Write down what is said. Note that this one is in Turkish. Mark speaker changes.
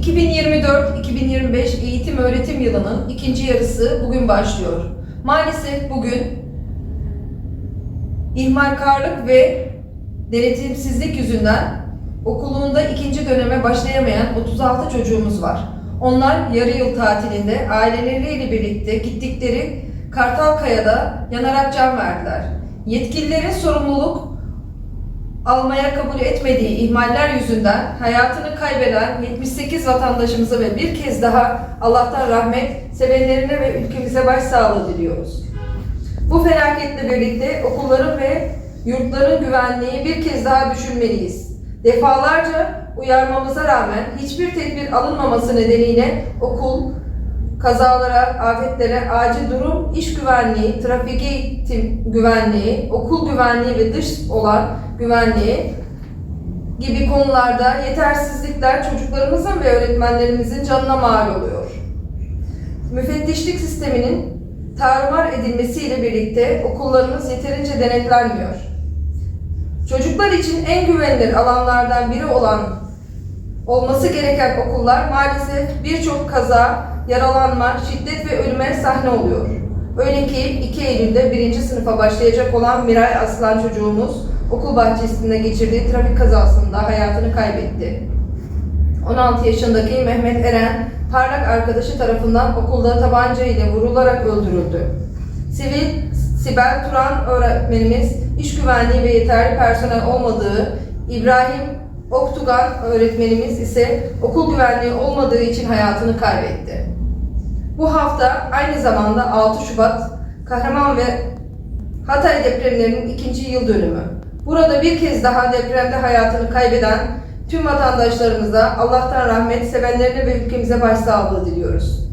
Speaker 1: 2024-2025 eğitim öğretim yılının ikinci yarısı bugün başlıyor. Maalesef bugün ihmalkarlık ve denetimsizlik yüzünden okulunda ikinci döneme başlayamayan 36 çocuğumuz var. Onlar yarı yıl tatilinde aileleriyle birlikte gittikleri Kartalkaya'da yanarak can verdiler. Yetkililerin sorumluluk almaya kabul etmediği ihmaller yüzünden hayatını kaybeden 78 vatandaşımıza ve bir kez daha Allah'tan rahmet, sevenlerine ve ülkemize başsağlığı diliyoruz. Bu felaketle birlikte okulların ve yurtların güvenliği bir kez daha düşünmeliyiz. Defalarca uyarmamıza rağmen hiçbir tedbir alınmaması nedeniyle okul, kazalara, afetlere, acil durum, iş güvenliği, trafik eğitim güvenliği, okul güvenliği ve dış olan güvenliği gibi konularda yetersizlikler çocuklarımızın ve öğretmenlerimizin canına mal oluyor. Müfettişlik sisteminin tarumar edilmesiyle birlikte okullarımız yeterince denetlenmiyor. Çocuklar için en güvenilir alanlardan biri olan olması gereken okullar maalesef birçok kaza, yaralanma, şiddet ve ölüme sahne oluyor. Öyle ki 2 Eylül'de 1. sınıfa başlayacak olan Miray Aslan çocuğumuz okul bahçesinde geçirdiği trafik kazasında hayatını kaybetti. 16 yaşındaki Mehmet Eren, parlak arkadaşı tarafından okulda tabanca ile vurularak öldürüldü. Sivil Sibel Turan öğretmenimiz iş güvenliği ve yeterli personel olmadığı, İbrahim Oktugan öğretmenimiz ise okul güvenliği olmadığı için hayatını kaybetti. Bu hafta aynı zamanda 6 Şubat Kahraman ve Hatay depremlerinin ikinci yıl dönümü. Burada bir kez daha depremde hayatını kaybeden tüm vatandaşlarımıza Allah'tan rahmet, sevenlerine ve ülkemize başsağlığı diliyoruz.